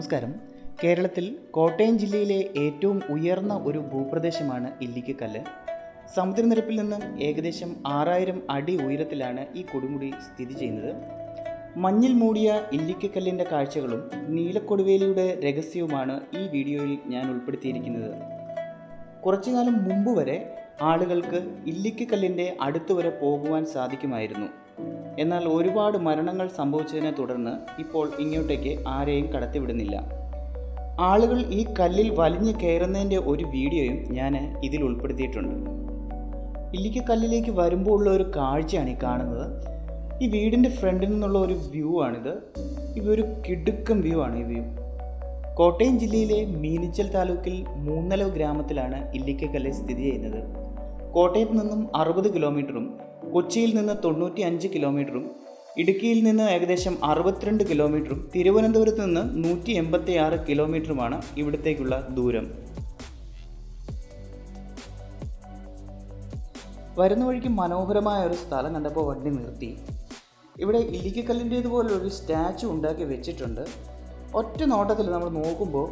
നമസ്കാരം. കേരളത്തിൽ കോട്ടയം ജില്ലയിലെ ഏറ്റവും ഉയർന്ന ഒരു ഭൂപ്രദേശമാണ് ഇല്ലിക്കക്കല്ല് സമുദ്രനിരപ്പിൽ നിന്നും ഏകദേശം ആറായിരം അടി ഉയരത്തിലാണ് ഈ കൊടുമുടി സ്ഥിതി ചെയ്യുന്നത്. മഞ്ഞിൽ മൂടിയ ഇല്ലിക്കക്കല്ലിന്റെ കാഴ്ചകളും നീലക്കൊടുവേലിയുടെ രഹസ്യവുമാണ് ഈ വീഡിയോയിൽ ഞാൻ ഉൾപ്പെടുത്തിയിരിക്കുന്നത്. കുറച്ചു കാലം മുമ്പ് വരെ ആളുകൾക്ക് ഇല്ലിക്കക്കല്ലിന്റെ അടുത്തുവരെ പോകുവാൻ സാധിക്കുമായിരുന്നു. എന്നാൽ ഒരുപാട് മരണങ്ങൾ സംഭവിച്ചതിനെ തുടർന്ന് ഇപ്പോൾ ഇങ്ങോട്ടേക്ക് ആരെയും കടത്തിവിടുന്നില്ല. ആളുകൾ ഈ കല്ലിൽ വലിഞ്ഞു കയറുന്നതിന്റെ ഒരു വീഡിയോയും ഞാൻ ഇതിൽ ഉൾപ്പെടുത്തിയിട്ടുണ്ട്. ഇല്ലിക്കക്കല്ലിലേക്ക് വരുമ്പോൾ ഉള്ള ഒരു കാഴ്ചയാണ് ഈ കാണുന്നത്. ഈ വീടിന്റെ ഫ്രണ്ടിൽ നിന്നുള്ള ഒരു വ്യൂ ആണിത്. ഇതൊരു കിടുക്കം വ്യൂ ആണ് ഈ വ്യൂ. കോട്ടയം ജില്ലയിലെ മീനിച്ചൽ താലൂക്കിൽ മൂന്നലവ് ഗ്രാമത്തിലാണ് ഇല്ലിക്കക്കല്ല് സ്ഥിതി ചെയ്യുന്നത്. കോട്ടയത്ത് നിന്നും അറുപത് കിലോമീറ്ററും കൊച്ചിയിൽ നിന്ന് തൊണ്ണൂറ്റി അഞ്ച് കിലോമീറ്ററും ഇടുക്കിയിൽ നിന്ന് ഏകദേശം അറുപത്തിരണ്ട് കിലോമീറ്ററും തിരുവനന്തപുരത്ത് നിന്ന് നൂറ്റി എൺപത്തി ആറ് കിലോമീറ്ററുമാണ് ഇവിടത്തേക്കുള്ള ദൂരം. വരുന്ന വഴിക്ക് മനോഹരമായ ഒരു സ്ഥലം കണ്ടപ്പോൾ വണ്ടി നിർത്തി. ഇവിടെ ഇല്ലിക്കക്കല്ലിന്റേതുപോലെ ഒരു സ്റ്റാച്ചു ഉണ്ടാക്കി വെച്ചിട്ടുണ്ട്. ഒറ്റ നോട്ടത്തിൽ നമ്മൾ നോക്കുമ്പോൾ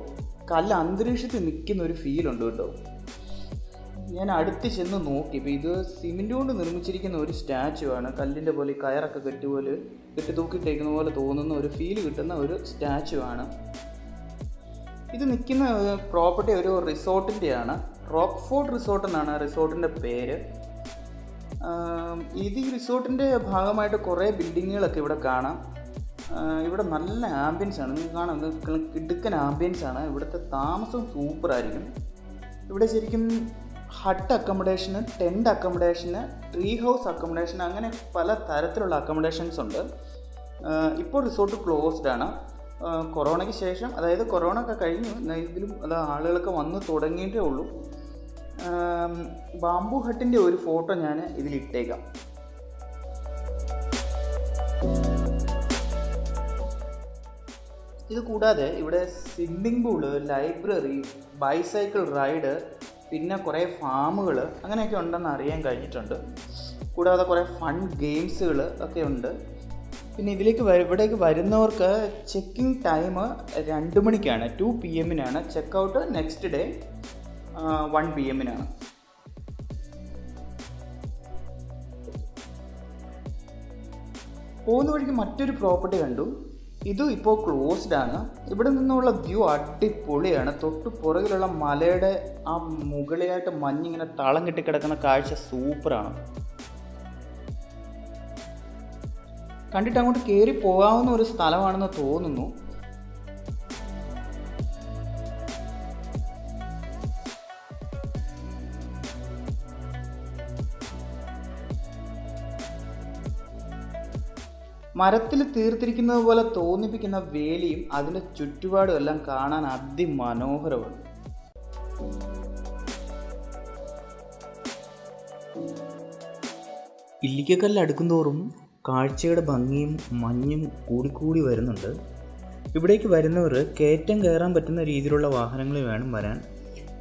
കല്ല് അന്തരീക്ഷത്തിൽ നിൽക്കുന്ന ഒരു ഫീൽ ഉണ്ട് കേട്ടോ. ഞാൻ അടുത്ത് ചെന്ന് നോക്കി. ഇപ്പോൾ ഇത് സിമെന്റ് കൊണ്ട് നിർമ്മിച്ചിരിക്കുന്ന ഒരു സ്റ്റാച്ചു ആണ്. കല്ലിന്റെ പോലെ കയറൊക്കെ കെട്ടി പോലെ കെട്ടി തൂക്കിയിട്ടേക്കുന്ന പോലെ തോന്നുന്ന ഒരു ഫീൽ കിട്ടുന്ന ഒരു സ്റ്റാച്ചു ആണ്. ഇത് നിൽക്കുന്ന പ്രോപ്പർട്ടി ഒരു റിസോർട്ടിന്റെയാണ് റോക്ക് ഫോർട്ട് റിസോർട്ട് എന്നാണ് റിസോർട്ടിന്റെ പേര്. ഇത് ഈ റിസോർട്ടിന്റെ ഭാഗമായിട്ട് കുറേ ബിൽഡിങ്ങുകളൊക്കെ ഇവിടെ കാണാം. ഇവിടെ നല്ല ആംബിയൻസ് ആണ്. നിങ്ങൾക്ക് കാണാം. കിടുക്കൻ ആംബിയൻസ് ആണ്. ഇവിടുത്തെ താമസം സൂപ്പർ ആയിരിക്കും. ഇവിടെ ശരിക്കും ഹട്ട് അക്കോമഡേഷന് ടെന്റ് അക്കോമഡേഷന് ട്രീ ഹൗസ് അക്കോമഡേഷൻ അങ്ങനെ പല തരത്തിലുള്ള അക്കോമഡേഷൻസ് ഉണ്ട്. ഇപ്പോൾ റിസോർട്ട് ക്ലോസ്ഡ് ആണ്. കൊറോണയ്ക്ക് ശേഷം അതായത് കൊറോണ ഒക്കെ കഴിഞ്ഞു എങ്കിലും അത് ആളുകളൊക്കെ വന്ന് തുടങ്ങിയിട്ടേ ഉള്ളൂ. ബാംബു ഹട്ടിന്റെ ഒരു ഫോട്ടോ ഞാൻ ഇതിലിട്ടേക്കാം. ഇത് കൂടാതെ ഇവിടെ swimming pool library bicycle ride പിന്നെ കുറേ ഫാമുകൾ അങ്ങനെയൊക്കെ ഉണ്ടെന്ന് അറിയാൻ കഴിഞ്ഞിട്ടുണ്ട്. കൂടാതെ കുറേ ഫൺ ഗെയിംസുകൾ ഒക്കെ ഉണ്ട്. പിന്നെ ഇതിലേക്ക് ഇവിടേക്ക് വരുന്നവർക്ക് ചെക്കിംഗ് ടൈം രണ്ട് മണിക്കാണ്. Two P എമ്മിനാണ് checkout next day one P എമ്മിനാണ് പോകുന്ന വഴിക്ക് മറ്റൊരു പ്രോപ്പർട്ടി കണ്ടു. ഇതും ഇപ്പോൾ ക്ലോസ്ഡ് ആണ്. ഇവിടെ നിന്നുള്ള വ്യൂ അടിപൊളിയാണ്. തൊട്ട് പുറകിലുള്ള മലയുടെ ആ മുകളിലായിട്ട് മഞ്ഞിങ്ങനെ തളം കെട്ടി കിടക്കുന്ന കാഴ്ച സൂപ്പറാണ് കണ്ടിട്ട് അങ്ങോട്ട് കയറി പോകാവുന്ന ഒരു സ്ഥലമാണെന്ന് തോന്നുന്നു. മരത്തിൽ തീർത്തിരിക്കുന്നത് പോലെ തോന്നിപ്പിക്കുന്ന വേലിയും അതിന്റെ ചുറ്റുപാടും എല്ലാം കാണാൻ അതിമനോഹരമാണ്. ഇല്ലിക്കക്കല്ല് അടുക്കുന്തോറും കാഴ്ചയുടെ ഭംഗിയും മഞ്ഞും കൂടിക്കൂടി വരുന്നുണ്ട്. ഇവിടേക്ക് വരുന്നവർ കയറ്റം കയറാൻ പറ്റുന്ന രീതിയിലുള്ള വാഹനങ്ങളിൽ വേണം വരാൻ.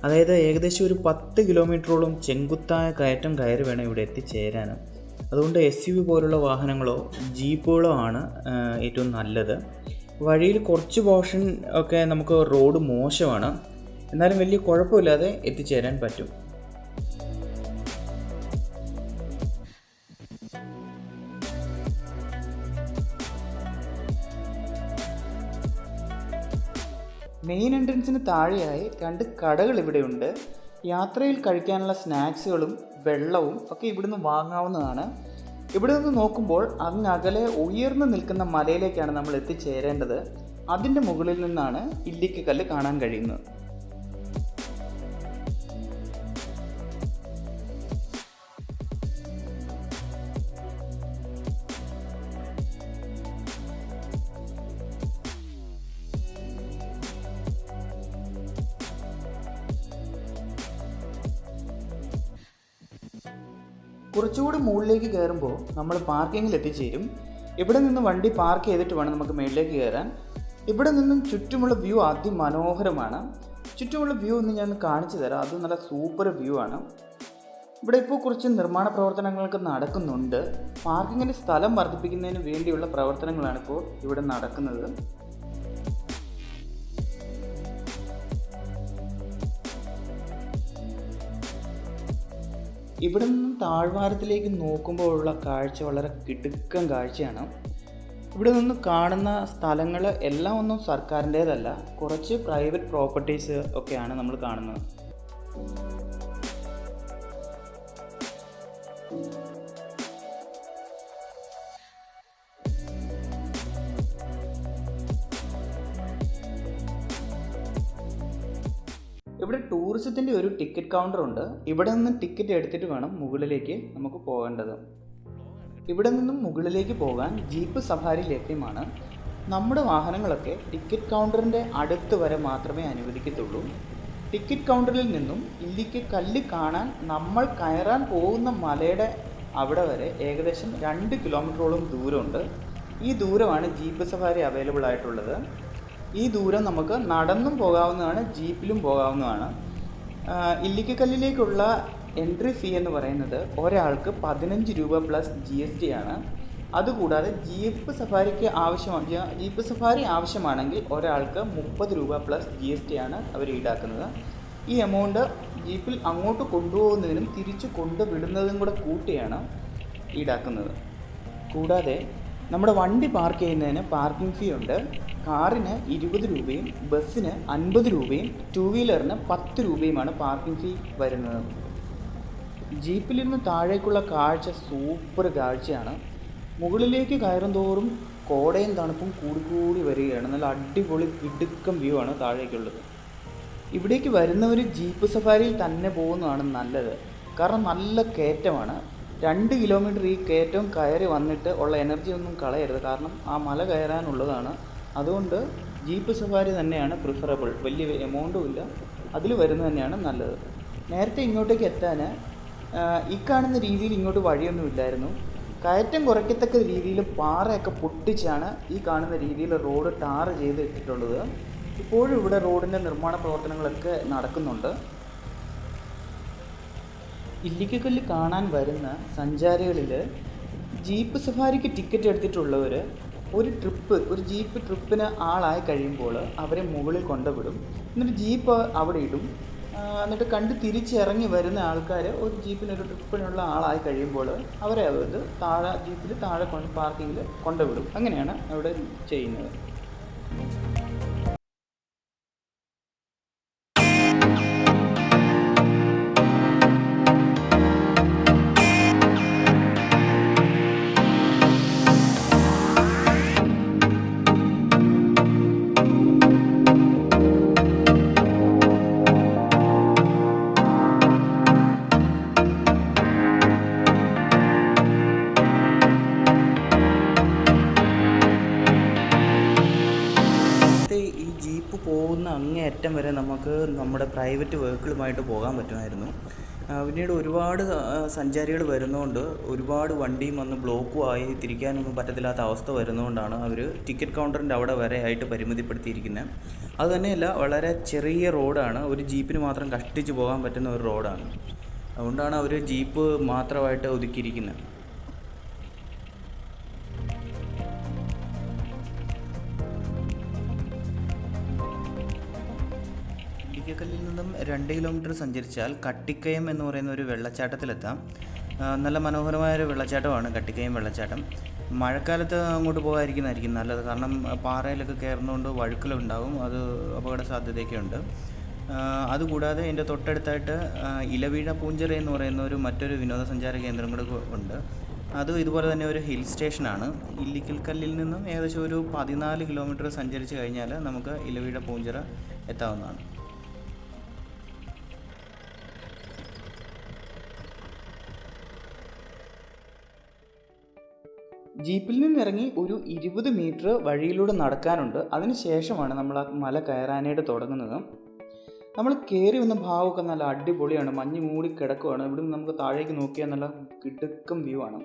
അതായത് ഏകദേശം ഒരു പത്ത് കിലോമീറ്ററോളം ചെങ്കുത്തായ കയറ്റം കയറി വേണം ഇവിടെ എത്തിച്ചേരാൻ അതുകൊണ്ട് എസ് യു വി പോലുള്ള വാഹനങ്ങളോ ജീപ്പുകളോ ആണ് ഏറ്റവും നല്ലത്. വഴിയിൽ കുറച്ച് പോർഷൻ ഒക്കെ നമുക്ക് റോഡ് മോശമാണ്. എന്നാലും വലിയ കുഴപ്പമില്ലാതെ എത്തിച്ചേരാൻ പറ്റും. മെയിൻ എൻട്രൻസിന് താഴെയായി രണ്ട് കടകൾ ഇവിടെയുണ്ട്. യാത്രയിൽ കഴിക്കാനുള്ള സ്നാക്സുകളും വെള്ളവും ഒക്കെ ഇവിടുന്ന് വാങ്ങാവുന്നതാണ്. ഇവിടെ നിന്ന് നോക്കുമ്പോൾ അതിനകലെ ഉയർന്നു നിൽക്കുന്ന മലയിലേക്കാണ് നമ്മൾ എത്തിച്ചേരേണ്ടത്. അതിന്റെ മുകളിൽ നിന്നാണ് ഇല്ലിക്കക്കല്ല് കാണാൻ കഴിയുന്നത്. കുറച്ചുകൂടി മുകളിലേക്ക് കയറുമ്പോൾ നമ്മൾ പാർക്കിങ്ങിൽ എത്തിച്ചേരും. ഇവിടെ നിന്ന് വണ്ടി പാർക്ക് ചെയ്തിട്ട് വേണം നമുക്ക് മുകളിലേക്ക് കയറാൻ. ഇവിടെ നിന്നും ചുറ്റുമുള്ള വ്യൂ അതിമനോഹരമാണ് ചുറ്റുമുള്ള വ്യൂ ഒന്ന് ഞാൻ കാണിച്ചു തരാം. അത് നല്ല സൂപ്പർ വ്യൂ ആണ്. ഇവിടെ ഇപ്പോൾ കുറച്ച് നിർമ്മാണ പ്രവർത്തനങ്ങളൊക്കെ നടക്കുന്നുണ്ട്. പാർക്കിങ്ങിന്റെ സ്ഥലം വർദ്ധിപ്പിക്കുന്നതിന് വേണ്ടിയുള്ള പ്രവർത്തനങ്ങളാണ് ഇപ്പോൾ ഇവിടെ നടക്കുന്നത്. ഇവിടെ നിന്നും താഴ്വാരത്തിലേക്ക് നോക്കുമ്പോഴുള്ള കാഴ്ച വളരെ കിടുക്കൻ കാഴ്ചയാണ്. ഇവിടെ നിന്ന് കാണുന്ന സ്ഥലങ്ങൾ എല്ലാം ഒന്നും സർക്കാരിന്റേതല്ല. കുറച്ച് പ്രൈവറ്റ് പ്രോപ്പർട്ടീസ് ഒക്കെയാണ് നമ്മൾ കാണുന്നത്. ഇവിടെ ടൂറിസത്തിന്റെ ഒരു ടിക്കറ്റ് കൗണ്ടർ ഉണ്ട്. ഇവിടെ നിന്ന് ടിക്കറ്റ് എടുത്തിട്ട് വേണം മുകളിലേക്ക് നമുക്ക് പോകേണ്ടത്. ഇവിടെ നിന്നും മുകളിലേക്ക് പോകാൻ ജീപ്പ് സഫാരി ലഭ്യമാണ്. നമ്മുടെ വാഹനങ്ങളൊക്കെ ടിക്കറ്റ് കൗണ്ടറിന്റെ അടുത്ത് വരെ മാത്രമേ അനുവദിക്കത്തുള്ളൂ. ടിക്കറ്റ് കൗണ്ടറിൽ നിന്നും ഇല്ലിക്ക് കല്ല് കാണാൻ നമ്മൾ കയറാൻ പോകുന്ന മലയുടെ അവിടെ വരെ ഏകദേശം രണ്ട് കിലോമീറ്ററോളം ദൂരമുണ്ട്. ഈ ദൂരമാണ് ജീപ്പ് സഫാരി അവൈലബിൾ ആയിട്ടുള്ളത്. ഈ ദൂരം നമുക്ക് നടന്നും പോകാവുന്നതാണ് ജീപ്പിലും പോകാവുന്നതാണ്. ഇല്ലിക്കക്കല്ലിലേക്കുള്ള എൻട്രി ഫീ എന്ന് പറയുന്നത് ഒരാൾക്ക് പതിനഞ്ച് രൂപ പ്ലസ് ജി എസ് ടി ആണ്. അതുകൂടാതെ ജീപ്പ് സഫാരിക്ക് ആവശ്യമാണ് ജീപ്പ് സഫാരി ആവശ്യമാണെങ്കിൽ ഒരാൾക്ക് മുപ്പത് രൂപ പ്ലസ് ജി എസ് ടി ആണ് അവർ ഈടാക്കുന്നത്. ഈ എമൗണ്ട് ജീപ്പിൽ അങ്ങോട്ട് കൊണ്ടുപോകുന്നതിനും തിരിച്ചു കൊണ്ടുവിടുന്നതും കൂടെ കൂട്ടിയാണ് ഈടാക്കുന്നത്. കൂടാതെ നമ്മുടെ വണ്ടി പാർക്ക് ചെയ്യുന്നതിന് പാർക്കിംഗ് ഫീ ഉണ്ട്. കാറിന് ഇരുപത് രൂപയും ബസ്സിന് അൻപത് രൂപയും ടു വീലറിന് പത്ത് രൂപയുമാണ് പാർക്കിംഗ് ഫീ വരുന്നത്. ജീപ്പിൽ നിന്ന് താഴേക്കുള്ള കാഴ്ച സൂപ്പർ കാഴ്ചയാണ്. മുകളിലേക്ക് കയറും തോറും കോടയും തണുപ്പും കൂടിക്കൂടി വരികയാണ്. നല്ല അടിപൊളി ഇടുക്കം വ്യൂ ആണ് താഴേക്കുള്ളത്. ഇവിടേക്ക് വരുന്നവർ ജീപ്പ് സഫാരിയിൽ തന്നെ പോകുന്നതാണ് നല്ലത്. കാരണം നല്ല കയറ്റമാണ്. രണ്ട് കിലോമീറ്റർ ഈ കയറ്റം കയറി വന്നിട്ട് ഉള്ള എനർജി ഒന്നും കളയരുത്. കാരണം ആ മല കയറാനുള്ളതാണ്. അതുകൊണ്ട് ജീപ്പ് സഫാരി തന്നെയാണ് പ്രിഫറബിൾ വലിയ എമൗണ്ടും ഇല്ല. അതിൽ വരുന്നത് തന്നെയാണ് നല്ലത്. നേരത്തെ ഇങ്ങോട്ടേക്ക് എത്താൻ ഈ കാണുന്ന രീതിയിൽ ഇങ്ങോട്ട് വഴിയൊന്നും ഇല്ലായിരുന്നു. കയറ്റം കുറയ്ക്കത്തക്ക രീതിയിൽ പാറയൊക്കെ പൊട്ടിച്ചാണ് ഈ കാണുന്ന രീതിയിൽ റോഡ് ടാർ ചെയ്ത് ഇട്ടിട്ടുള്ളത്. ഇപ്പോഴും ഇവിടെ റോഡിന്റെ നിർമ്മാണ പ്രവർത്തനങ്ങളൊക്കെ നടക്കുന്നുണ്ട്. ഇല്ലിക്കക്കല്ല് കാണാൻ വരുന്ന സഞ്ചാരികളിൽ ജീപ്പ് സഫാരിക്ക് ടിക്കറ്റ് എടുത്തിട്ടുള്ളവർ ഒരു ട്രിപ്പ് ഒരു ജീപ്പ് ട്രിപ്പിന് ആളായി കഴിയുമ്പോൾ അവരെ മുകളിൽ കൊണ്ടുവിടും. എന്നിട്ട് ജീപ്പ് അവിടെ ഇടും. എന്നിട്ട് കണ്ട് തിരിച്ചിറങ്ങി വരുന്ന ആൾക്കാർ ഒരു ജീപ്പിനൊരു ട്രിപ്പിനുള്ള ആളായി കഴിയുമ്പോൾ അവരെ അത് താഴെ ജീപ്പിൽ താഴെ കൊണ്ട് പാർക്കിങ്ങിൽ കൊണ്ടുവിടും. അങ്ങനെയാണ് അവിടെ ചെയ്യുന്നത്. പ്രൈവറ്റ് വെഹിക്കിളുമായിട്ട് പോകാൻ പറ്റുമായിരുന്നു. പിന്നീട് ഒരുപാട് സഞ്ചാരികൾ വരുന്നതുകൊണ്ട് ഒരുപാട് വണ്ടിയും വന്ന് ബ്ലോക്കും ആയി തിരിക്കാനൊന്നും പറ്റത്തില്ലാത്ത അവസ്ഥ വരുന്നതുകൊണ്ടാണ് അവർ ടിക്കറ്റ് കൗണ്ടറിന്റെ അവിടെ വരെ ആയിട്ട് പരിമിതിപ്പെടുത്തിയിരിക്കുന്നത് അത് തന്നെയല്ല വളരെ ചെറിയ റോഡാണ്. ഒരു ജീപ്പിന് മാത്രം കഷ്ടിച്ച് പോകാൻ പറ്റുന്ന ഒരു റോഡാണ്. അതുകൊണ്ടാണ് അവർ ജീപ്പ് മാത്രമായിട്ട് ഒതുക്കിയിരിക്കുന്നത് നിന്നും രണ്ട് കിലോമീറ്റർ സഞ്ചരിച്ചാൽ കട്ടിക്കയം എന്ന് പറയുന്ന ഒരു വെള്ളച്ചാട്ടത്തിലെത്താം. നല്ല മനോഹരമായ ഒരു വെള്ളച്ചാട്ടമാണ് കട്ടിക്കയം വെള്ളച്ചാട്ടം. മഴക്കാലത്ത് അങ്ങോട്ട് പോകാതിരിക്കുന്നതായിരിക്കും നല്ലത്. കാരണം പാറയിലൊക്കെ കയറുന്നതുകൊണ്ട് വഴുക്കലുണ്ടാവും. അത് അപകട സാധ്യതയൊക്കെ ഉണ്ട് അതുകൂടാതെ എന്റെ തൊട്ടടുത്തായിട്ട് ഇലവീഴ പൂഞ്ചിറ എന്ന് പറയുന്ന ഒരു മറ്റൊരു വിനോദസഞ്ചാര കേന്ദ്രം കൂടെ ഉണ്ട്. അതും ഇതുപോലെ തന്നെ ഒരു ഹിൽ സ്റ്റേഷനാണ്. ഇല്ലിക്കൽ കല്ലിൽ നിന്നും ഏകദേശം ഒരു പതിനാല് കിലോമീറ്റർ സഞ്ചരിച്ച് കഴിഞ്ഞാൽ നമുക്ക് ഇലവീഴ പൂഞ്ചിറ എത്താവുന്നതാണ്. ജീപ്പിൽ നിന്നിറങ്ങി ഒരു ഇരുപത് മീറ്റർ വഴിയിലൂടെ നടക്കാനുണ്ട്. അതിനുശേഷമാണ് നമ്മൾ ആ മല കയറാനായിട്ട് തുടങ്ങുന്നത്. നമ്മൾ കയറി വന്ന ഭാവമൊക്കെ നല്ല അടിപൊളിയാണ്. മഞ്ഞ് മൂടി കിടക്കുവാണ്. ഇവിടെ നിന്ന് നമുക്ക് താഴേക്ക് നോക്കിയാൽ നല്ല കിടുക്കം വ്യൂ ആണ്.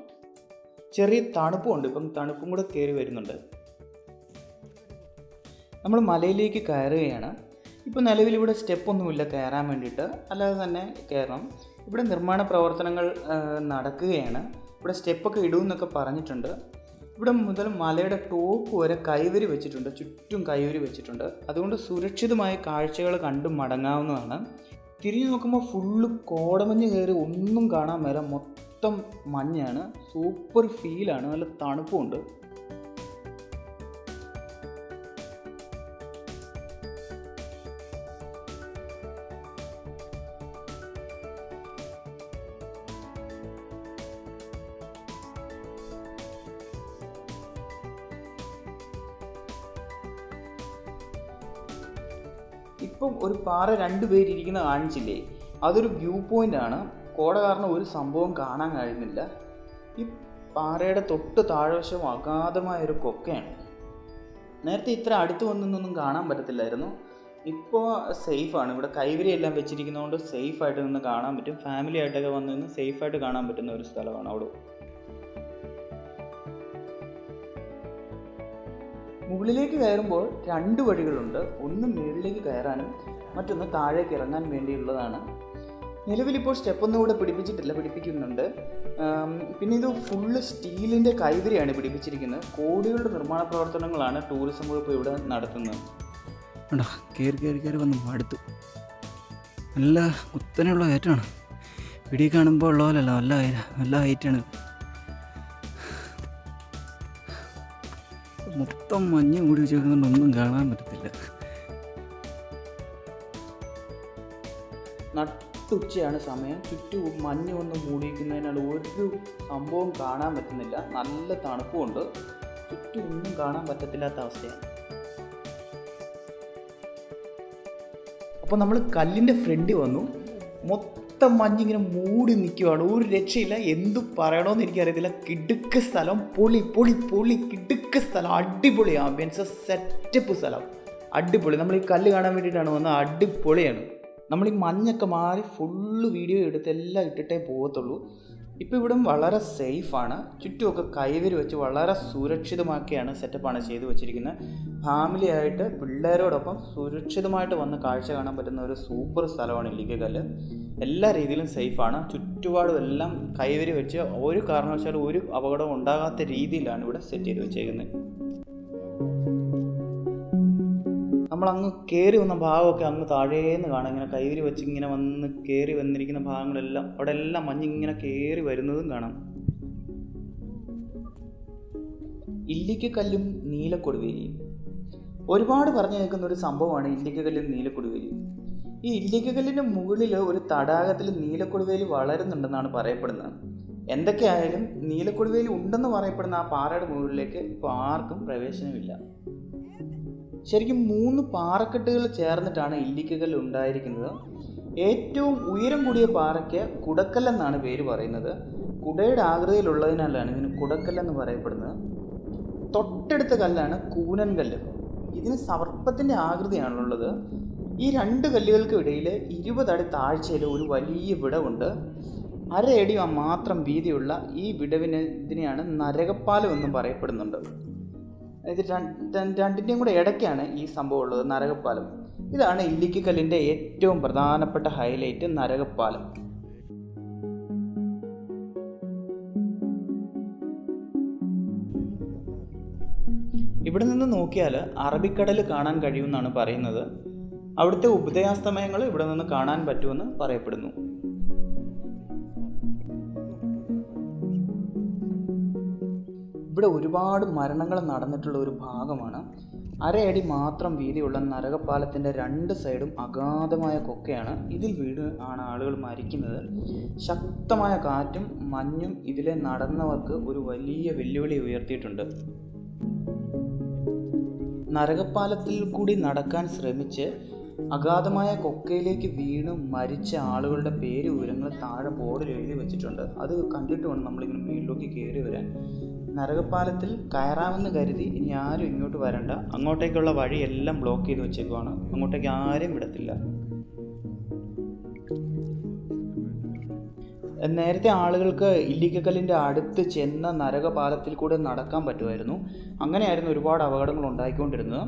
ചെറിയ തണുപ്പുമുണ്ട് ഇപ്പം തണുപ്പും കൂടെ കയറി വരുന്നുണ്ട്. നമ്മൾ മലയിലേക്ക് കയറുകയാണ്. ഇപ്പോൾ നിലവിൽ ഇവിടെ സ്റ്റെപ്പൊന്നുമില്ല കയറാൻ വേണ്ടിയിട്ട്. അല്ലാതെ തന്നെ കയറണം. ഇവിടെ നിർമ്മാണ പ്രവർത്തനങ്ങൾ നടക്കുകയാണ്. ഇവിടെ സ്റ്റെപ്പൊക്കെ ഇടുമെന്നൊക്കെ പറഞ്ഞിട്ടുണ്ട്. ഇവിടെ മുതൽ മലയുടെ ടോപ്പ് വരെ കൈവരി വെച്ചിട്ടുണ്ട്. ചുറ്റും കൈവരി വെച്ചിട്ടുണ്ട്. അതുകൊണ്ട് സുരക്ഷിതമായ കാഴ്ചകൾ കണ്ടു മടങ്ങാവുന്നതാണ്. തിരിഞ്ഞു നോക്കുമ്പോൾ ഫുള്ള് കോടമഞ്ഞ് കയറി ഒന്നും കാണാൻ വരാം മൊത്തം മഞ്ഞാണ്. സൂപ്പർ ഫീലാണ് നല്ല തണുപ്പുണ്ട്. ഇപ്പം ഒരു പാറ രണ്ട് പേരിരിക്കുന്ന കാണിച്ചില്ലേ? അതൊരു വ്യൂ ആണ്. കോട കാരണം ഒരു സംഭവം കാണാൻ കഴിയുന്നില്ല ഈ പാറയുടെ തൊട്ട് താഴ്വശം അഗാധമായൊരു കൊക്കയാണ്. നേരത്തെ ഇത്ര അടുത്ത് വന്നൊന്നും കാണാൻ പറ്റത്തില്ലായിരുന്നു. ഇപ്പോൾ സേഫാണ് ഇവിടെ കൈവരി എല്ലാം വെച്ചിരിക്കുന്നതുകൊണ്ട് സേഫായിട്ട് നിന്ന് കാണാൻ പറ്റും. ഫാമിലി ആയിട്ടൊക്കെ വന്ന് നിന്ന് സേഫായിട്ട് കാണാൻ പറ്റുന്ന ഒരു സ്ഥലമാണ് അവിടെ. മുകളിലേക്ക് കയറുമ്പോൾ രണ്ട് വഴികളുണ്ട്. ഒന്ന് മുകളിലേക്ക് കയറാനും മറ്റൊന്ന് താഴേക്ക് ഇറങ്ങാൻ വേണ്ടിയുള്ളതാണ്. നിലവിലിപ്പോൾ സ്റ്റെപ്പൊന്നും കൂടെ പിടിപ്പിച്ചിട്ടില്ല പിടിപ്പിക്കുന്നുണ്ട്. പിന്നെ ഇത് ഫുള്ള് സ്റ്റീലിന്റെ കൈവരിയാണ് പിടിപ്പിച്ചിരിക്കുന്നത്. കോടികളുടെ നിർമ്മാണ പ്രവർത്തനങ്ങളാണ് ടൂറിസം വകുപ്പ് ഇവിടെ നടത്തുന്നത്. കണ്ടോ കയറി കയറി കയറി വന്ന്. മടുത്തു നല്ല കുത്തനെയുള്ള കയറ്റമാണ്. പിടി കാണുമ്പോൾ ഉള്ള പോലെയല്ല നല്ല നല്ല ഹൈറ്റാണ് മൊത്തം മഞ്ഞ് മൂടി വെച്ചേക്കുന്നതുകൊണ്ട് ഒന്നും കാണാൻ പറ്റത്തില്ല. നട്ടുച്ചയാണ് സമയം. ചുറ്റും മഞ്ഞ് വന്ന് മൂടിയിരിക്കുന്നതിനാൽ ഒരു സംഭവം കാണാൻ പറ്റുന്നില്ല. നല്ല തണുപ്പുമുണ്ട് ചുറ്റും ഒന്നും കാണാൻ പറ്റത്തില്ലാത്ത അവസ്ഥയാണ്. അപ്പോൾ നമ്മൾ കല്ലിന്റെ ഫ്രണ്ടിൽ വന്നു. മൊത്തം മഞ്ഞിങ്ങനെ മൂടി നിൽക്കുവാണ് ഒരു രക്ഷയില്ല. എന്തു പറയണമെന്ന് എനിക്കറിയത്തില്ല. കിടുക്ക് സ്ഥലം. പൊളി പൊളി പൊളി. കിടുക്ക് സ്ഥലം. അടിപൊളി ആംബിയൻസ് സെറ്റപ്പ് സ്ഥലം. അടിപൊളി. നമ്മൾ ഈ കല്ല് കാണാൻ വേണ്ടിയിട്ടാണ് വന്നത്. അടിപൊളിയാണ്. നമ്മൾ ഈ മഞ്ഞൊക്കെ മാറി ഫുള്ള് വീഡിയോ എടുത്ത് എല്ലാം ഇട്ടിട്ടേ പോകത്തുള്ളൂ. ഇപ്പോൾ ഇവിടം വളരെ സേഫാണ് ചുറ്റുമൊക്കെ കൈവരി വെച്ച് വളരെ സുരക്ഷിതമാക്കിയാണ് സെറ്റപ്പാണ് ചെയ്തു വെച്ചിരിക്കുന്നത്. ഫാമിലി ആയിട്ട് പിള്ളേരോടൊപ്പം സുരക്ഷിതമായിട്ട് വന്ന് കാഴ്ച കാണാൻ പറ്റുന്ന ഒരു സൂപ്പർ സ്ഥലമാണ് ഇല്ലിക്കല്ല് എല്ലാ രീതിയിലും സേഫാണ് ചുറ്റുപാടും എല്ലാം കൈവരി വെച്ച് ഒരു കാരണവശാലും ഒരു അപകടം ഉണ്ടാകാത്ത രീതിയിലാണ് ഇവിടെ സെറ്റ് ചെയ്ത് വെച്ചേക്കുന്നത്. നമ്മൾ അങ്ങ് കയറി വന്ന ഭാഗമൊക്കെ അങ്ങ് താഴേന്ന് കാണാം. ഇങ്ങനെ കൈവരി വെച്ച് ഇങ്ങനെ വന്ന് കയറി വന്നിരിക്കുന്ന ഭാഗങ്ങളെല്ലാം അവിടെ എല്ലാം മഞ്ഞ് ഇങ്ങനെ കയറി വരുന്നതും കാണാം. ഇല്ലിക്കക്കല്ലും നീലക്കൊടുവേലിയും ഒരുപാട് പറഞ്ഞു കേൾക്കുന്ന ഒരു സംഭവമാണ് ഇല്ലിക്കക്കല്ലും നീലക്കൊടുവേലിയും ഈ ഇല്ലിക്കക്കല്ലിന്റെ മുകളിൽ ഒരു തടാകത്തിൽ നീലക്കൊടുവേലി വളരുന്നുണ്ടെന്നാണ് പറയപ്പെടുന്നത്. എന്തൊക്കെയായാലും നീലക്കൊടുവേലി ഉണ്ടെന്ന് പറയപ്പെടുന്ന ആ പാറയുടെ മുകളിലേക്ക് ഇപ്പോൾ ആർക്കും പ്രവേശനമില്ല. ശരിക്കും മൂന്ന് പാറക്കെട്ടുകൾ ചേർന്നിട്ടാണ് ഇല്ലിക്കകൽ ഉണ്ടായിരിക്കുന്നത്. ഏറ്റവും ഉയരം കൂടിയ പാറയ്ക്ക് കുടക്കല്ലെന്നാണ് പേര് പറയുന്നത്. കുടയുടെ ആകൃതിയിലുള്ളതിനാലാണ് ഇതിന് കുടക്കല്ലെന്ന് പറയപ്പെടുന്നത്. തൊട്ടടുത്ത കല്ലാണ് കൂനൻ കല്ല്. ഇതിന് സർപ്പത്തിന്റെ ആകൃതിയാണുള്ളത്. ഈ രണ്ട് കല്ലുകൾക്കും ഇടയിൽ ഇരുപതടി താഴ്ചയിൽ ഒരു വലിയ വിടവുണ്ട്. അരയടി മാത്രം വീതിയുള്ള ഈ വിടവിന് ഇതിനെയാണ് നരകപ്പാലം എന്നും പറയപ്പെടുന്നുണ്ട്. ഇത് രണ്ട് രണ്ടിന്റെയും കൂടെ ഇടയ്ക്കാണ് ഈ സംഭവം ഉള്ളത് നരകപ്പാലം. ഇതാണ് ഇല്ലിക്കക്കല്ലിന്റെ ഏറ്റവും പ്രധാനപ്പെട്ട ഹൈലൈറ്റ് നരകപ്പാലം. ഇവിടെ നിന്ന് നോക്കിയാൽ അറബിക്കടൽ കാണാൻ കഴിയുമെന്നാണ് പറയുന്നത്. അവിടുത്തെ ഉപദയാസ്തമയങ്ങൾ ഇവിടെ നിന്ന് കാണാൻ പറ്റുമെന്ന് പറയപ്പെടുന്നു. ഇവിടെ ഒരുപാട് മരണങ്ങൾ നടന്നിട്ടുള്ള ഒരു ഭാഗമാണ്. അരയടി മാത്രം വീതിയുള്ള നരകപ്പാലത്തിന്റെ രണ്ട് സൈഡും അഗാധമായ കൊക്കയാണ്. ഇതിൽ വീട് ആണ് ആളുകൾ മരിക്കുന്നത്. ശക്തമായ കാറ്റും മഞ്ഞും ഇതിലെ നടന്നവർക്ക് ഒരു വലിയ വെല്ലുവിളി ഉയർത്തിയിട്ടുണ്ട്. നരകപ്പാലത്തിൽ കൂടി നടക്കാൻ ശ്രമിച്ച് അഗാധമായ കൊക്കയിലേക്ക് വീണ് മരിച്ച ആളുകളുടെ പേര് വിവരങ്ങൾ താഴെ ബോർഡിൽ എഴുതി വെച്ചിട്ടുണ്ട്. അത് കണ്ടിട്ട് വേണം നമ്മളിങ്ങനെ മേളിലേക്ക് കയറി വരാൻ. നരകപ്പാലത്തിൽ കയറാമെന്ന് കരുതി ഇനി ആരും ഇങ്ങോട്ട് വരണ്ട. അങ്ങോട്ടേക്കുള്ള വഴിയെല്ലാം ബ്ലോക്ക് ചെയ്ത് വെച്ചേക്കുവാണ്. അങ്ങോട്ടേക്ക് ആരും വിടത്തില്ല. നേരത്തെ ആളുകൾക്ക് ഇല്ലിക്കക്കല്ലിന്റെ അടുത്ത് ചെന്ന നരകപാലത്തിൽ കൂടെ നടക്കാൻ പറ്റുമായിരുന്നു. അങ്ങനെയായിരുന്നു ഒരുപാട് അപകടങ്ങൾ ഉണ്ടായിക്കൊണ്ടിരുന്നത്.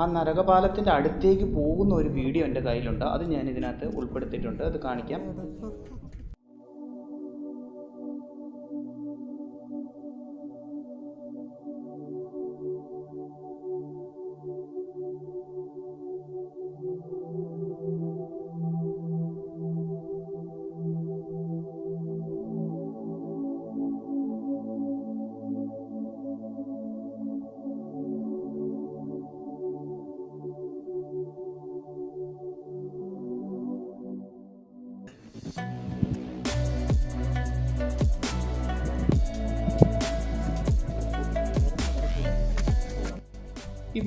ആ നരകപാലത്തിന്റെ അടുത്തേക്ക് പോകുന്ന ഒരു വീഡിയോ എന്റെ കയ്യിലുണ്ട്. അത് ഞാൻ ഇതിനകത്ത് ഉൾപ്പെടുത്തിയിട്ടുണ്ട്. അത് കാണിക്കാം.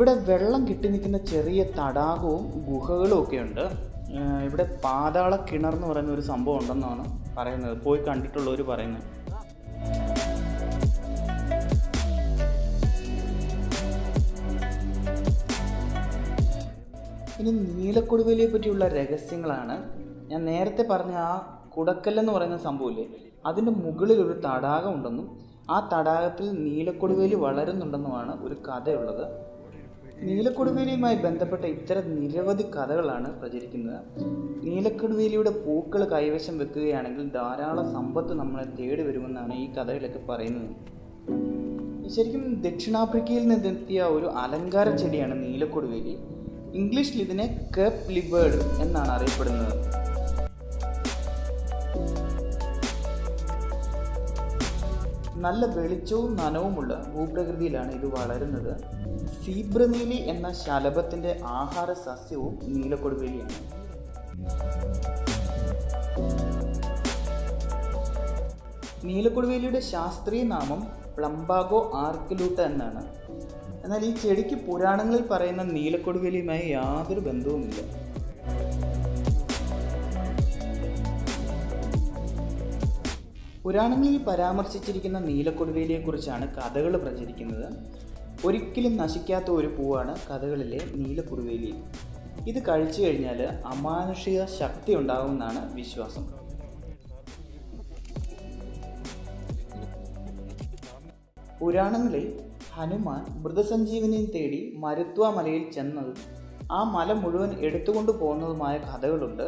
ഇവിടെ വെള്ളം കെട്ടി നിൽക്കുന്ന ചെറിയ തടാകവും ഗുഹകളും ഒക്കെ ഉണ്ട്. ഇവിടെ പാതാള കിണർ എന്ന് പറയുന്ന ഒരു സംഭവം ഉണ്ടെന്നാണ് പറയുന്നത്. പോയി കണ്ടിട്ടുള്ളവർ പറയുന്നത്. ഇനി നീലക്കൊടുവേലിയെ പറ്റിയുള്ള രഹസ്യങ്ങളാണ്. ഞാൻ നേരത്തെ പറഞ്ഞ ആ കുടക്കല്ലെന്ന് പറയുന്ന സംഭവമില്ലേ? അതിന്റെ മുകളിൽ ഒരു തടാകം ഉണ്ടെന്നും ആ തടാകത്തിൽ നീലക്കൊടുവേലി വളരുന്നുണ്ടെന്നുമാണ് ഒരു കഥയുള്ളത്. നീലക്കൊടുവേലിയുമായി ബന്ധപ്പെട്ട ഇത്തരം നിരവധി കഥകളാണ് പ്രചരിക്കുന്നത്. നീലക്കൊടുവേലിയുടെ പൂക്കൾ കൈവശം വെക്കുകയാണെങ്കിൽ ധാരാളം സമ്പത്ത് നമ്മളെ തേടി വരുമെന്നാണ് ഈ കഥകളൊക്കെ പറയുന്നത്. ശരിക്കും ദക്ഷിണാഫ്രിക്കയിൽ നിന്നെത്തിയ ഒരു അലങ്കാര ചെടിയാണ് നീലക്കൊടുവേലി. ഇംഗ്ലീഷിൽ ഇതിനെ കപ്പ് ലിബേർഡ് എന്നാണ് അറിയപ്പെടുന്നത്. നല്ല വെളിച്ചവും നനവുമുള്ള ഭൂപ്രകൃതിയിലാണ് ഇത് വളരുന്നത്. സീബ്രനീലി എന്ന ശലഭത്തിന്റെ ആഹാര സസ്യവും നീലക്കൊടുവേലിയാണ്. നീലക്കൊടുവേലിയുടെ ശാസ്ത്രീയ നാമം പ്ലംബാഗോ ആർക്കിലൂട്ട എന്നാണ്. എന്നാൽ ഈ ചെടിക്ക് പുരാണങ്ങളിൽ പറയുന്ന നീലക്കൊടുവേലിയുമായി യാതൊരു ബന്ധവുമില്ല. പുരാണങ്ങളിൽ പരാമർശിച്ചിരിക്കുന്ന നീലക്കൊടുവേലിയെക്കുറിച്ചാണ് കഥകൾ പ്രചരിക്കുന്നത്. ഒരിക്കലും നശിക്കാത്ത ഒരു പൂവാണ് കഥകളിലെ നീലക്കുറുവേലി. ഇത് കഴിച്ചു കഴിഞ്ഞാൽ അമാനുഷിക ശക്തി ഉണ്ടാകുമെന്നാണ് വിശ്വാസം. പുരാണങ്ങളിൽ ഹനുമാൻ മൃതസഞ്ജീവനിയും തേടി മരുത്വ മലയിൽ ചെന്നതും. ആ മല മുഴുവൻ എടുത്തുകൊണ്ട് പോകുന്നതുമായ കഥകളുണ്ട്.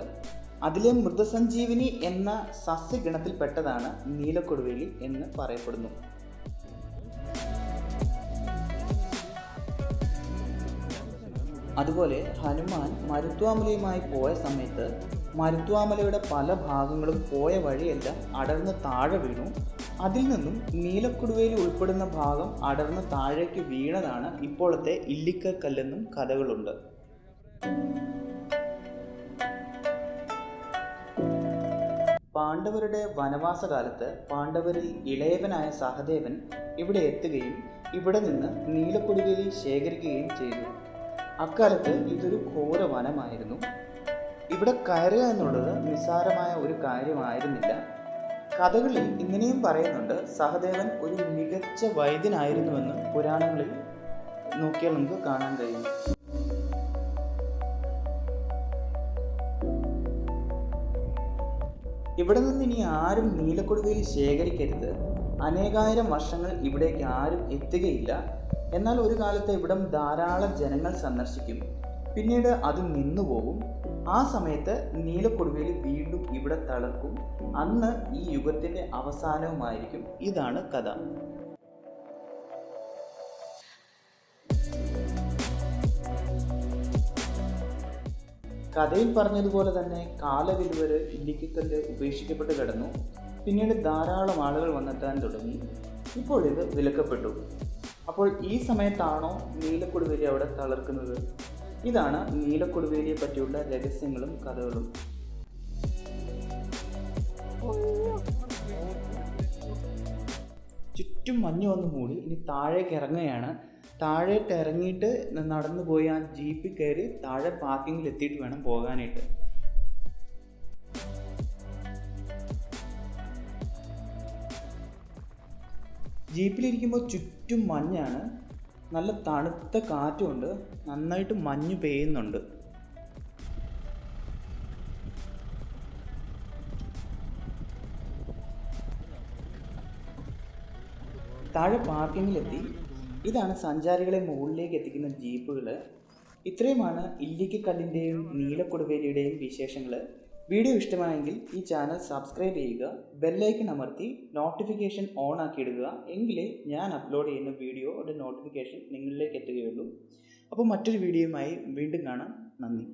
അതിലെ മൃതസഞ്ജീവിനി എന്ന സസ്യഗണത്തിൽപ്പെട്ടതാണ് നീലക്കൊടുവേലി എന്ന് പറയപ്പെടുന്നു. അതുപോലെ ഹനുമാൻ മരുത്വാമലയുമായി പോയ സമയത്ത് മരുത്വാമലയുടെ പല ഭാഗങ്ങളും പോയ വഴിയെല്ലാം അടർന്ന് താഴെ വീണു. അതിൽ നിന്നും നീലക്കുടുവേലി ഉൾപ്പെടുന്ന ഭാഗം അടർന്ന് താഴേക്ക് വീണതാണ് ഇപ്പോഴത്തെ ഇല്ലിക്കക്കല്ലെന്നും കഥകളുണ്ട്. പാണ്ഡവരുടെ വനവാസകാലത്ത് പാണ്ഡവരിൽ ഇളയവനായ സഹദേവൻ ഇവിടെ എത്തുകയും ഇവിടെ നിന്ന് നീലക്കുടുവയിൽ ശേഖരിക്കുകയും ചെയ്തു. അക്കാലത്ത് ഇതൊരു ഘോര വനമായിരുന്നു. ഇവിടെ കയറുക എന്നുള്ളത് നിസ്സാരമായ ഒരു കാര്യമായിരുന്നില്ല. കഥകളിൽ ഇങ്ങനെയും പറയുന്നുണ്ട് സഹദേവൻ ഒരു മികച്ച വൈദ്യനായിരുന്നുവെന്ന് പുരാണങ്ങളിൽ നോക്കിയാൽ നമുക്ക് കാണാൻ കഴിയും. ഇവിടെ നിന്ന് ഇനി ആരും നീലക്കൊടുകയിൽ ശേഖരിക്കരുത്. അനേകായിരം വർഷങ്ങൾ ഇവിടേക്ക് ആരും എത്തുകയില്ല. എന്നാൽ ഒരു കാലത്ത് ഇവിടം ധാരാളം ജനങ്ങൾ സന്ദർശിക്കും. പിന്നീട് അത് നിന്നുപോകും. ആ സമയത്ത് നീലക്കൊടുവേലി വീണ്ടും ഇവിടെ തളർക്കും. അന്ന് ഈ യുഗത്തിന്റെ അവസാനവുമായിരിക്കും ഇതാണ് കഥ. കഥയിൽ പറഞ്ഞതുപോലെ തന്നെ കാലവിലുവര് ഇല്ലിക്കക്കല്ല് ഉപേക്ഷിക്കപ്പെട്ട് കിടന്നു. പിന്നീട് ധാരാളം ആളുകൾ വന്നെത്താൻ തുടങ്ങി. ഇപ്പോൾ ഇത് വിലക്കപ്പെട്ടു. അപ്പോൾ ഈ സമയത്താണോ നീലക്കൊടുവേലി അവിടെ തളർക്കുന്നത്? ഇതാണ് നീലക്കൊടുവേലിയെ പറ്റിയുള്ള രഹസ്യങ്ങളും കഥകളും. ചുറ്റും മഞ്ഞ് വന്ന് മൂടി. ഇനി താഴേക്ക് ഇറങ്ങുകയാണ്. താഴേക്ക് ഇറങ്ങിയിട്ട് നടന്നു പോയി ആ ജീപ്പിൽ കയറി താഴെ പാർക്കിങ്ങിൽ എത്തിയിട്ട് വേണം പോകാനായിട്ട്. ജീപ്പിലിരിക്കുമ്പോൾ ചുറ്റും മഞ്ഞാണ്. നല്ല തണുത്ത കാറ്റുമുണ്ട്. നന്നായിട്ട് മഞ്ഞ് പെയ്യുന്നുണ്ട്. താഴെ പാർക്കിങ്ങിലെത്തി. ഇതാണ് സഞ്ചാരികളെ മുകളിലേക്ക് എത്തിക്കുന്ന ജീപ്പുകൾ ഇത്രയുമാണ് ഇല്ലിക്കക്കല്ലിന്റെയും നീലക്കൊടുവേലിയുടെയും വിശേഷങ്ങൾ വീഡിയോ ഇഷ്ടമായെങ്കിൽ ഈ ചാനൽ സബ്സ്ക്രൈബ് ചെയ്യുക ബെല്ലൈക്കൺ അമർത്തി നോട്ടിഫിക്കേഷൻ ഓൺ ആക്കി ഇടുക എങ്കിലേ ഞാൻ അപ്ലോഡ് ചെയ്യുന്ന വീഡിയോയുടെ നോട്ടിഫിക്കേഷൻ നിങ്ങളിലേക്ക് എത്തുകയുള്ളൂ. അപ്പോൾ മറ്റൊരു വീഡിയോയുമായി വീണ്ടും കാണാം. നന്ദി.